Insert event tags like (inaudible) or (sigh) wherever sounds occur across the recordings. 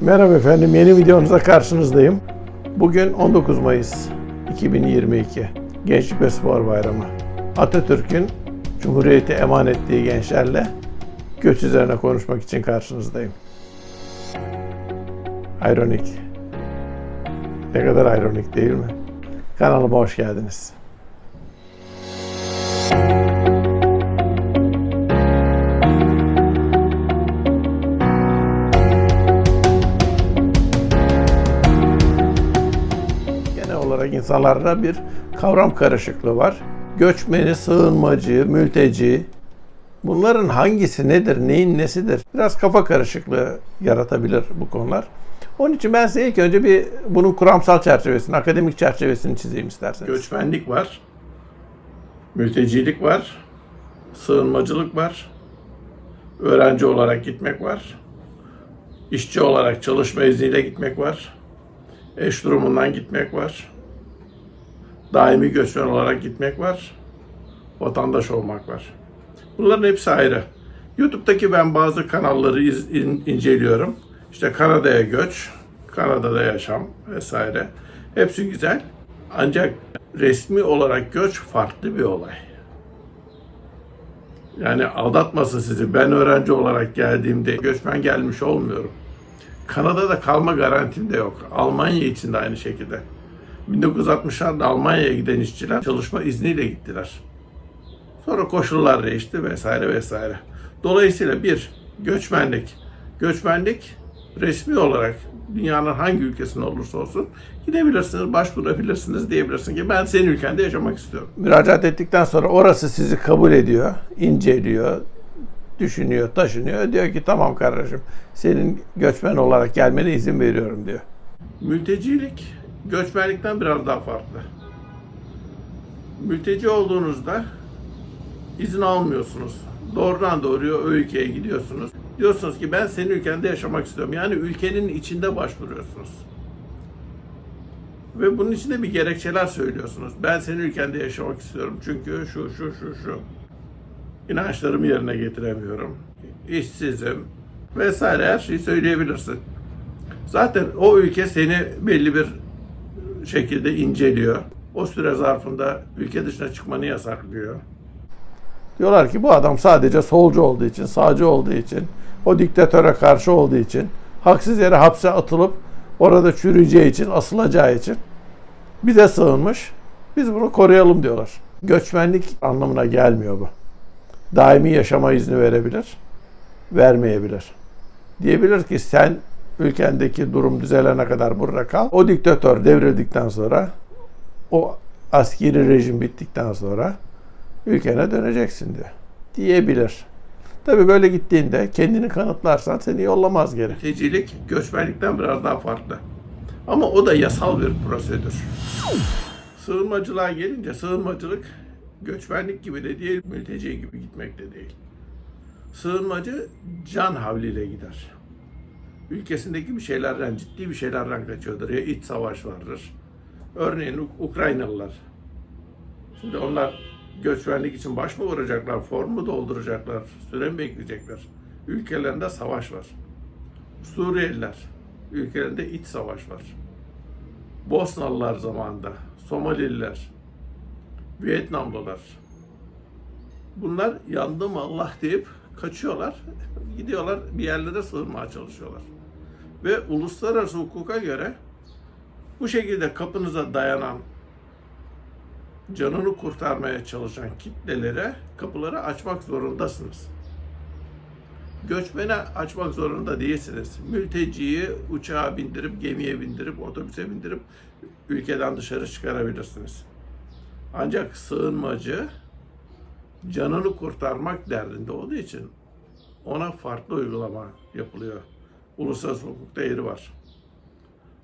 Merhaba efendim, yeni videonuza karşınızdayım. Bugün 19 Mayıs 2022, Gençlik ve Spor Bayramı. Atatürk'ün Cumhuriyeti emanet ettiği gençlerle göç üzerine konuşmak için karşınızdayım. Ironik. Ne kadar ironik değil mi? Kanalıma hoş geldiniz. İnsanlarda bir kavram karışıklığı var. Göçmeni, sığınmacı, mülteci, bunların hangisi nedir, neyin nesidir? Biraz kafa karışıklığı yaratabilir bu konular. Onun için ben size ilk önce bir bunun kuramsal çerçevesini, akademik çerçevesini çizeyim isterseniz. Göçmenlik var, mültecilik var, sığınmacılık var, öğrenci olarak gitmek var, işçi olarak çalışma izniyle gitmek var, eş durumundan gitmek var. Daimi göçmen olarak gitmek var. Vatandaş olmak var. Bunların hepsi ayrı. YouTube'daki ben bazı kanalları iz- in- inceliyorum. İşte Kanada'ya göç, Kanada'da yaşam vesaire. Hepsi güzel. Ancak resmi olarak göç farklı bir olay. Yani aldatmasın sizi. Ben öğrenci olarak geldiğimde göçmen gelmiş olmuyorum. Kanada'da kalma garantim de yok. Almanya için de aynı şekilde. 1960'larda Almanya'ya giden işçiler çalışma izniyle gittiler. Sonra koşullar değişti vesaire vesaire. Dolayısıyla bir, göçmenlik. Göçmenlik resmi olarak dünyanın hangi ülkesinde olursa olsun gidebilirsiniz, başvurabilirsiniz diyebilirsin ki ben senin ülkende yaşamak istiyorum. Müracaat ettikten sonra orası sizi kabul ediyor, inceliyor, düşünüyor, taşınıyor. Diyor ki tamam kardeşim senin göçmen olarak gelmene izin veriyorum diyor. Mültecilik göçmenlikten biraz daha farklı. Mülteci olduğunuzda izin almıyorsunuz. Doğrudan doğruya o ülkeye gidiyorsunuz. Diyorsunuz ki ben senin ülkende yaşamak istiyorum. Yani ülkenin içinde başvuruyorsunuz. Ve bunun için de bir gerekçeler söylüyorsunuz. Ben senin ülkende yaşamak istiyorum. Çünkü şu şu şu şu inançlarımı yerine getiremiyorum. İşsizim vesaire her şeyi söyleyebilirsin. Zaten o ülke seni belli bir şekilde inceliyor. O süre zarfında ülke dışına çıkmanı yasaklıyor. Diyorlar ki bu adam sadece solcu olduğu için, sağcı olduğu için, o diktatöre karşı olduğu için, haksız yere hapse atılıp orada çürüyeceği için, asılacağı için bize sığınmış. Biz bunu koruyalım diyorlar. Göçmenlik anlamına gelmiyor bu. Daimi yaşama izni verebilir, vermeyebilir. Diyebilir ki sen ülkendeki durum düzelene kadar burada kal. O diktatör devrildikten sonra, o askeri rejim bittikten sonra ülkene döneceksin diyor. Diyebilir. Tabi böyle gittiğinde kendini kanıtlarsan seni yollamaz geri. Mültecilik göçmenlikten biraz daha farklı. Ama o da yasal bir prosedür. Sığınmacılığa gelince sığınmacılık göçmenlik gibi de değil, mülteci gibi gitmek de değil. Sığınmacı can havliyle gider. Ülkesindeki bir şeylerden, ciddi bir şeylerden kaçıyordur. Ya iç savaş vardır. Örneğin Uk- Ukraynalılar. Şimdi onlar göçmenlik için baş mı vuracaklar, form mu dolduracaklar, süre mi bekleyecekler? Ülkelerinde savaş var. Suriyeliler, ülkelerinde iç savaş var. Bosnalılar zamanında, Somalililer, Vietnamlılar. Bunlar yandım Allah deyip kaçıyorlar. Gidiyorlar bir yerlere sığınmaya çalışıyorlar. Ve uluslararası hukuka göre bu şekilde kapınıza dayanan canını kurtarmaya çalışan kitlelere kapıları açmak zorundasınız. Göçmene açmak zorunda değilsiniz. Mülteciyi uçağa bindirip, gemiye bindirip, otobüse bindirip ülkeden dışarı çıkarabilirsiniz. Ancak sığınmacı canını kurtarmak derdinde olduğu için ona farklı uygulama yapılıyor. Uluslararası hukukta yeri var.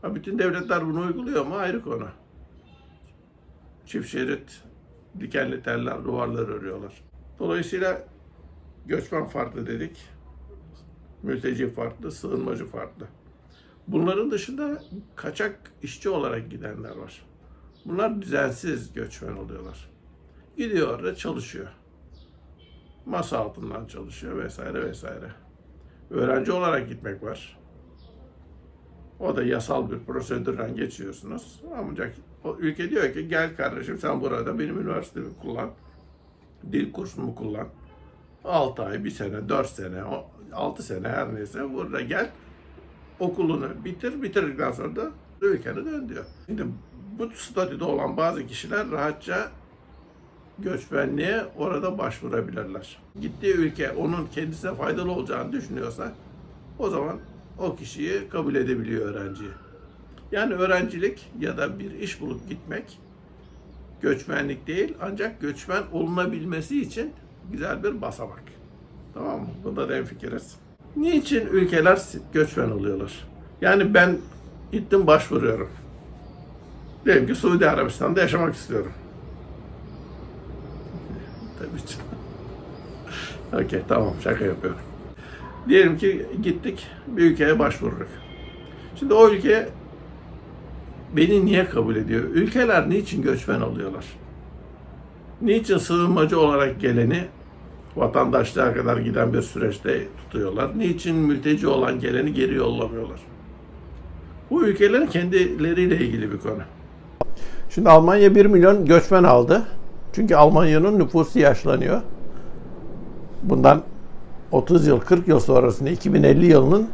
Ha, bütün devletler bunu uyguluyor mu ayrı konu. Çift şerit, dikenli teller, duvarlar örüyorlar. Dolayısıyla göçmen farklı dedik. Mülteci farklı, sığınmacı farklı. Bunların dışında kaçak işçi olarak gidenler var. Bunlar düzensiz göçmen oluyorlar. Gidiyor orada çalışıyor. Masa altından çalışıyor vesaire vesaire. Öğrenci olarak gitmek var. O da yasal bir prosedürden geçiyorsunuz. Ancak o ülke diyor ki gel kardeşim sen burada benim üniversitemi kullan. Dil kursumu kullan. 6 ay, 1 sene, 4 sene, 6 sene her neyse burada gel. Okulunu bitir. Bitirdikten sonra da ülkene dön diyor. Şimdi bu statüde olan bazı kişiler rahatça göçmenliğe orada başvurabilirler. Gittiği ülke onun kendisine faydalı olacağını düşünüyorsa o zaman o kişiyi kabul edebiliyor öğrenciyi. Yani öğrencilik ya da bir iş bulup gitmek göçmenlik değil ancak göçmen olunabilmesi için güzel bir basamak. Tamam mı? Bunda da fikiriz. Niçin ülkeler göçmen oluyorlar? Yani ben gittim başvuruyorum. Diyelim ki Suudi Arabistan'da yaşamak istiyorum. Tabii. Okey tamam şaka yapıyorum. Diyelim ki gittik bir ülkeye başvurduk. Şimdi o ülke beni niye kabul ediyor? Ülkeler niçin göçmen oluyorlar? Niçin sığınmacı olarak geleni vatandaşlığa kadar giden bir süreçte tutuyorlar? Niçin mülteci olan geleni geri yollamıyorlar? Bu ülkelerin kendileriyle ilgili bir konu. Şimdi Almanya 1 milyon göçmen aldı. Çünkü Almanya'nın nüfusu yaşlanıyor. Bundan 30 yıl, 40 yıl sonrasında 2050 yılının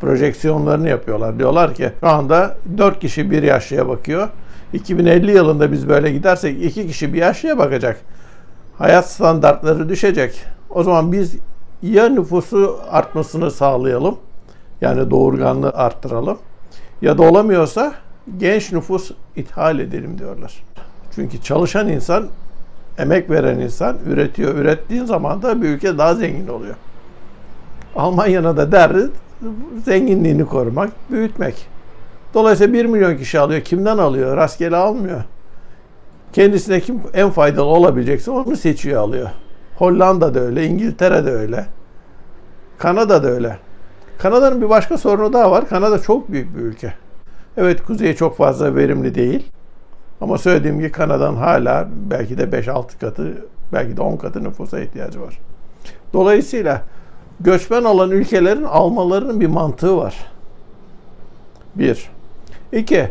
projeksiyonlarını yapıyorlar. Diyorlar ki şu anda 4 kişi bir yaşlıya bakıyor. 2050 yılında biz böyle gidersek 2 kişi bir yaşlıya bakacak. Hayat standartları düşecek. O zaman biz ya nüfusu artmasını sağlayalım. Yani doğurganlığı arttıralım. Ya da olamıyorsa genç nüfus ithal edelim diyorlar. Çünkü çalışan insan, emek veren insan üretiyor. Ürettiğin zaman da bir ülke daha zengin oluyor. Almanya'na da derdi zenginliğini korumak, büyütmek. Dolayısıyla 1 milyon kişi alıyor. Kimden alıyor? Rastgele almıyor. Kendisine kim en faydalı olabilecekse onu seçiyor alıyor. Hollanda da öyle, İngiltere de öyle. Kanada da öyle. Kanada'nın bir başka sorunu daha var. Kanada çok büyük bir ülke. Evet kuzeyi çok fazla verimli değil. Ama söylediğim gibi Kanada'nın hala belki de 5-6 katı, belki de 10 katı nüfusa ihtiyacı var. Dolayısıyla göçmen olan ülkelerin almalarının bir mantığı var. Bir. İki.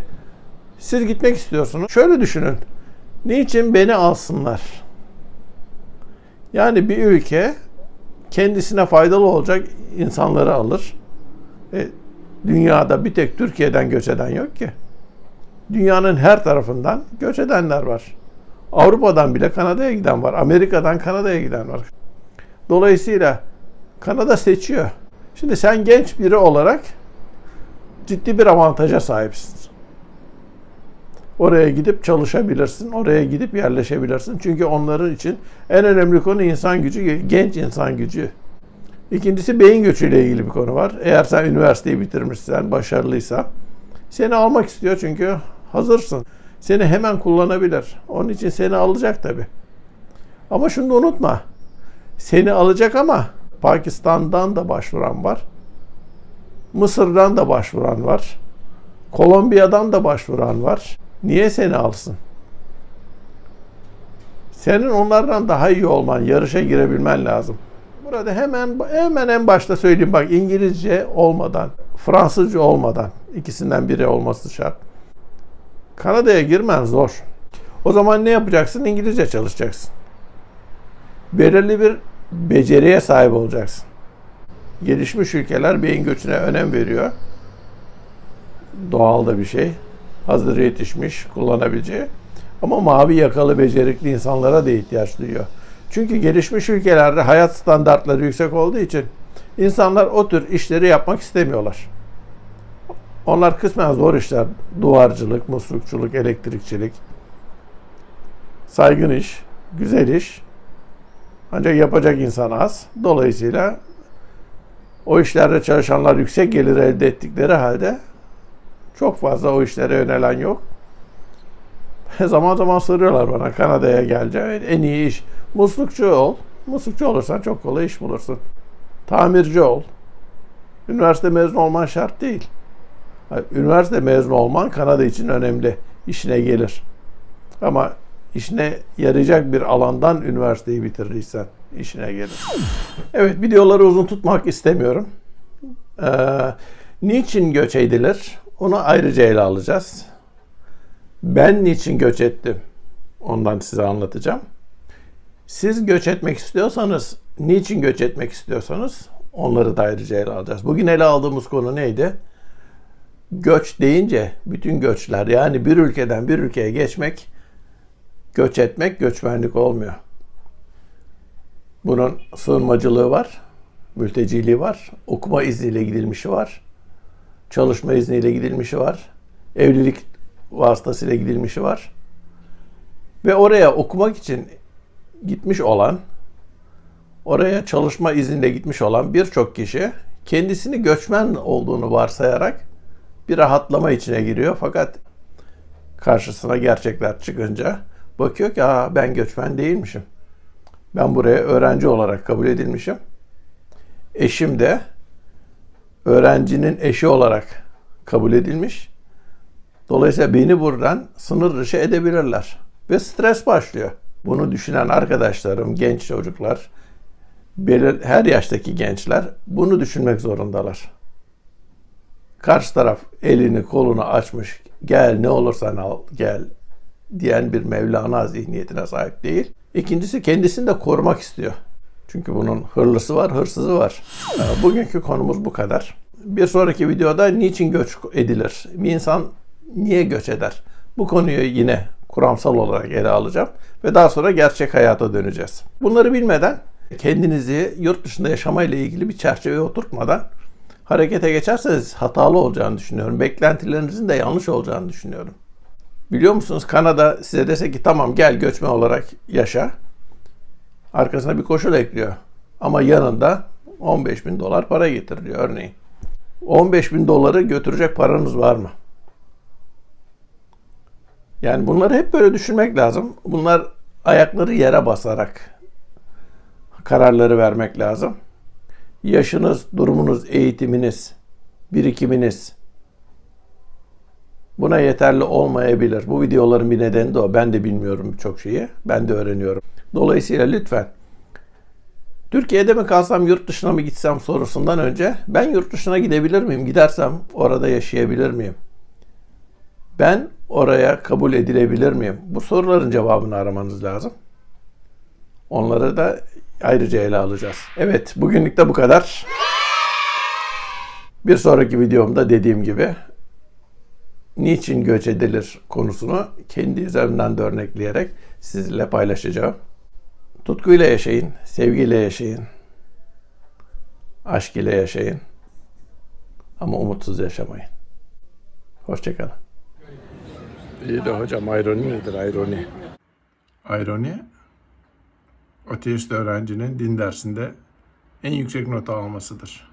Siz gitmek istiyorsunuz. Şöyle düşünün. Niçin beni alsınlar? Yani bir ülke kendisine faydalı olacak insanları alır. E, dünyada bir tek Türkiye'den göç eden yok ki. Dünyanın her tarafından göç edenler var. Avrupa'dan bile Kanada'ya giden var. Amerika'dan Kanada'ya giden var. Dolayısıyla Kanada seçiyor. Şimdi sen genç biri olarak ciddi bir avantaja sahipsin. Oraya gidip çalışabilirsin, oraya gidip yerleşebilirsin. Çünkü onların için en önemli konu insan gücü, genç insan gücü. İkincisi beyin göçüyle ilgili bir konu var. Eğer sen üniversiteyi bitirmişsen, başarılıysa seni almak istiyor çünkü hazırsın. Seni hemen kullanabilir. Onun için seni alacak tabi. Ama şunu da unutma. Seni alacak ama Pakistan'dan da başvuran var. Mısır'dan da başvuran var. Kolombiya'dan da başvuran var. Niye seni alsın? Senin onlardan daha iyi olman, yarışa girebilmen lazım. Burada hemen hemen en başta söyleyeyim bak İngilizce olmadan, Fransızca olmadan ikisinden biri olması şart. Kanada'ya girmen zor. O zaman ne yapacaksın? İngilizce çalışacaksın. Belirli bir beceriye sahip olacaksın. Gelişmiş ülkeler beyin göçüne önem veriyor. Doğal da bir şey. Hazır yetişmiş, kullanabileceği. Ama mavi yakalı becerikli insanlara da ihtiyaç duyuyor. Çünkü gelişmiş ülkelerde hayat standartları yüksek olduğu için insanlar o tür işleri yapmak istemiyorlar. Onlar kısmen zor işler. Duvarcılık, muslukçuluk, elektrikçilik. Saygın iş, güzel iş. Ancak yapacak insan az. Dolayısıyla o işlerde çalışanlar yüksek gelir elde ettikleri halde çok fazla o işlere yönelen yok. (laughs) Zaman zaman soruyorlar bana Kanada'ya geleceğim. En iyi iş muslukçu ol. Muslukçu olursan çok kolay iş bulursun. Tamirci ol. Üniversite mezunu olman şart değil. Üniversite mezunu olman Kanada için önemli. İşine gelir. Ama işine yarayacak bir alandan üniversiteyi bitirdiysen işine gelir. Evet videoları uzun tutmak istemiyorum. Ee, Niçin göç edilir? Onu ayrıca ele alacağız. Ben niçin göç ettim? Ondan size anlatacağım. Siz göç etmek istiyorsanız, niçin göç etmek istiyorsanız onları da ayrıca ele alacağız. Bugün ele aldığımız konu neydi? Göç deyince bütün göçler yani bir ülkeden bir ülkeye geçmek, göç etmek göçmenlik olmuyor. Bunun sığınmacılığı var, mülteciliği var, okuma izniyle gidilmişi var, çalışma izniyle gidilmişi var, evlilik vasıtasıyla gidilmişi var. Ve oraya okumak için gitmiş olan, oraya çalışma izniyle gitmiş olan birçok kişi kendisini göçmen olduğunu varsayarak bir rahatlama içine giriyor. Fakat karşısına gerçekler çıkınca bakıyor ki Aa, ben göçmen değilmişim. Ben buraya öğrenci olarak kabul edilmişim. Eşim de öğrencinin eşi olarak kabul edilmiş. Dolayısıyla beni buradan sınır dışı edebilirler. Ve stres başlıyor. Bunu düşünen arkadaşlarım, genç çocuklar, her yaştaki gençler bunu düşünmek zorundalar. Karşı taraf elini kolunu açmış, gel ne olursan al gel diyen bir Mevlana zihniyetine sahip değil. İkincisi kendisini de korumak istiyor. Çünkü bunun hırlısı var, hırsızı var. Ee, Bugünkü konumuz bu kadar. Bir sonraki videoda niçin göç edilir? Bir insan niye göç eder? Bu konuyu yine kuramsal olarak ele alacağım ve daha sonra gerçek hayata döneceğiz. Bunları bilmeden kendinizi yurt dışında yaşamayla ilgili bir çerçeveye oturtmadan harekete geçerseniz hatalı olacağını düşünüyorum. Beklentilerinizin de yanlış olacağını düşünüyorum. Biliyor musunuz Kanada size dese ki tamam gel göçmen olarak yaşa. Arkasına bir koşul ekliyor. Ama yanında 15 bin dolar para getiriliyor örneğin. 15 bin doları götürecek paranız var mı? Yani bunları hep böyle düşünmek lazım. Bunlar ayakları yere basarak kararları vermek lazım. Yaşınız, durumunuz, eğitiminiz, birikiminiz buna yeterli olmayabilir. Bu videoların bir nedeni de o. Ben de bilmiyorum birçok şeyi. Ben de öğreniyorum. Dolayısıyla lütfen Türkiye'de mi kalsam yurt dışına mı gitsem sorusundan önce ben yurt dışına gidebilir miyim? Gidersem orada yaşayabilir miyim? Ben oraya kabul edilebilir miyim? Bu soruların cevabını aramanız lazım. Onları da ayrıca ele alacağız. Evet, bugünlük de bu kadar. Bir sonraki videomda dediğim gibi niçin göç edilir konusunu kendi üzerimden de örnekleyerek sizinle paylaşacağım. Tutkuyla yaşayın, sevgiyle yaşayın, aşk ile yaşayın ama umutsuz yaşamayın. Hoşçakalın. İyi de hocam ironi nedir ironi? Ironi, ateist öğrencinin din dersinde en yüksek not almasıdır.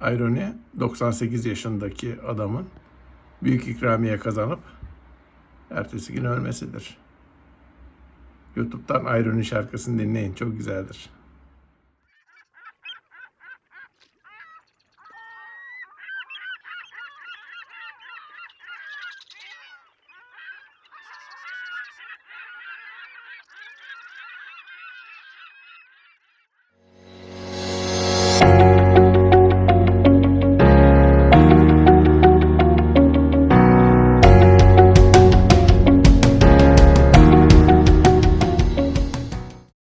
Ironi, 98 yaşındaki adamın büyük ikramiye kazanıp ertesi gün ölmesidir. YouTube'dan Ironi şarkısını dinleyin, çok güzeldir.